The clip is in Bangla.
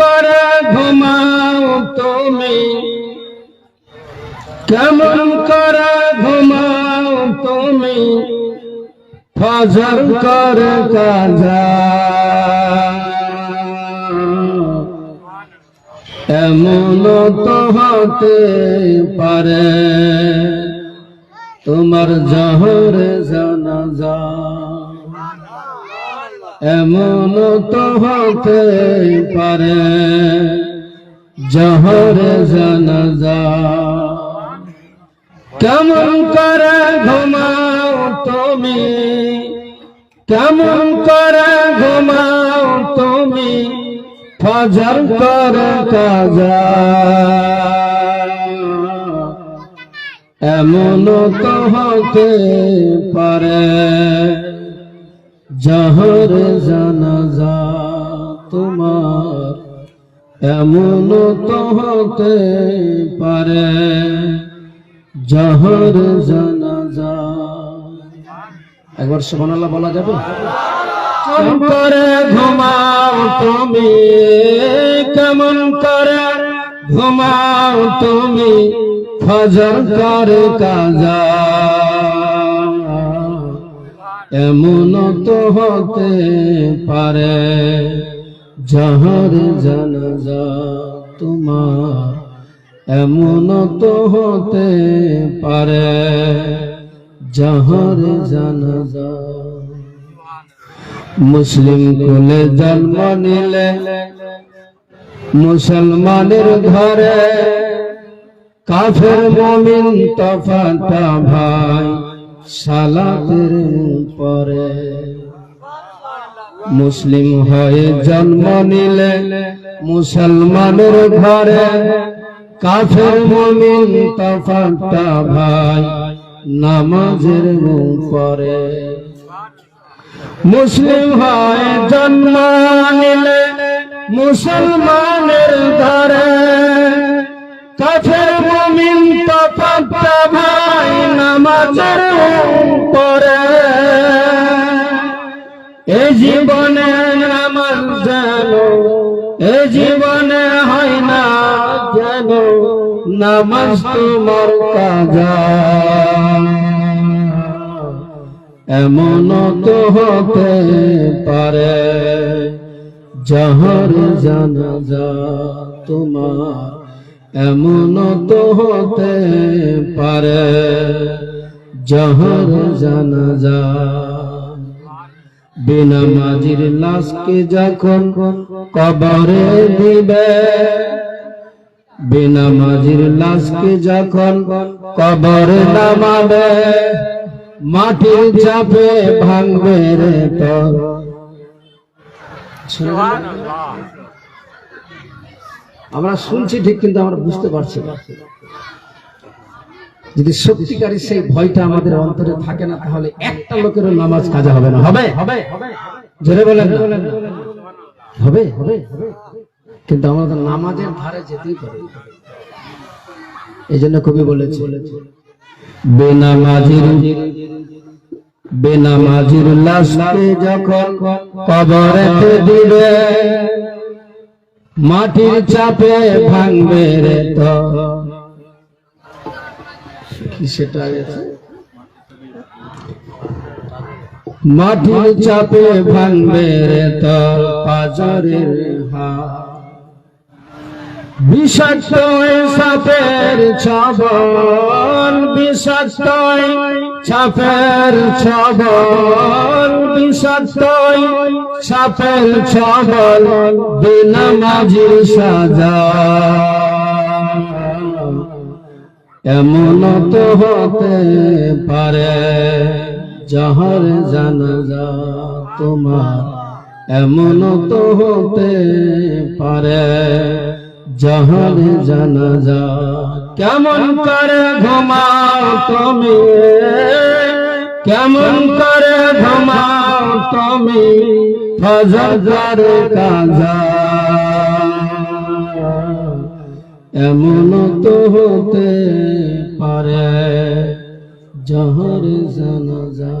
করে ঘুমাও তুমি। কেমন করে, ঘুমাও তুমি। ফজর করে এমন তো হতে পারে, তোমার জহরে জানাজা। এমন তো হতে পারে, জহরে জানাজা। কেমন করে ঘুমাও তুমি? কেমন করে ঘুমাও তুমি? ফজর করে কাজা। এমন তো হতে পারে জহর জানাজা তোমার এমন তো হতে পারে। জহর জানাজা একবার সুবহানাল্লাহ বলা যাবে? করে ঘুমাও তুমি? কেমন করে ঘুমাও তুমি? ফজর করে কাজা এমন তো হতে পারে জহর জানাজা তোমার এমন তো হতে পারে জহর জানাজা। মুসলিম কুলে জন্ম নিলে, মুসলমানের ঘরে কাফের মমিন তফাতা ভাই সালাতের পরে মুসলিম হয়ে জন্ম নিলে মুসলমানের ঘরে কাফের মমিন তফাতা ভাই নামাজের পরে। মুসলিম হয় জন্ম নিলে মুসলমানের ঘরে কাফের জীবনে নামাজ যেন এ জীবনে হয় না যেন নামাজ তোমার কাজা। এমন তো হতে পারে জহর জানাজা তোমার এমন তো হতে পারে জহর জানাজা বিনা মাজির লাশকে যখন কবরে দিবে বিনা মাজির লাশকে যখন কবরে নামাবে মাটির চাপে ভাঙবে রে তোর। আমরা শুনছি ঠিক কিন্তু আমরা বুঝতে পারছি না। যদি সত্যিকারী সেই ভয়টা আমাদের অন্তরে থাকে না তাহলে একটা লোকেরও নামাজ কাজা হবে না। হবে? হবে? জোরে বলেন হবে? হবে? কিন্তু আমাদের নামাজের ধারে যেতেই পারে। এই জন্য কবি বলেছে বেনামাজির বেনামাজির লাশকে যখন কবরেতে দিবে মাটির চাপে ভাঙবে রে তো। কি সেটা মাটির চাপে ভাঙবে রে তো পাজরের হাত। বিষাক্ত সাপের ছবল, বিষাক্ত সাপের ছবল, বিষাক্ত সাপের ছবল, বিনা মাঝির সাজা। এমন তো হতে পারে জহর জানাজা তোমার এমন তো হতে পারে জহর জানাজা কেমন করে ঘুমাও তুমি? কেমন করে ঘুমাও তুমি? করে কাজা। এমন তো হতে পারে জহর জানাজা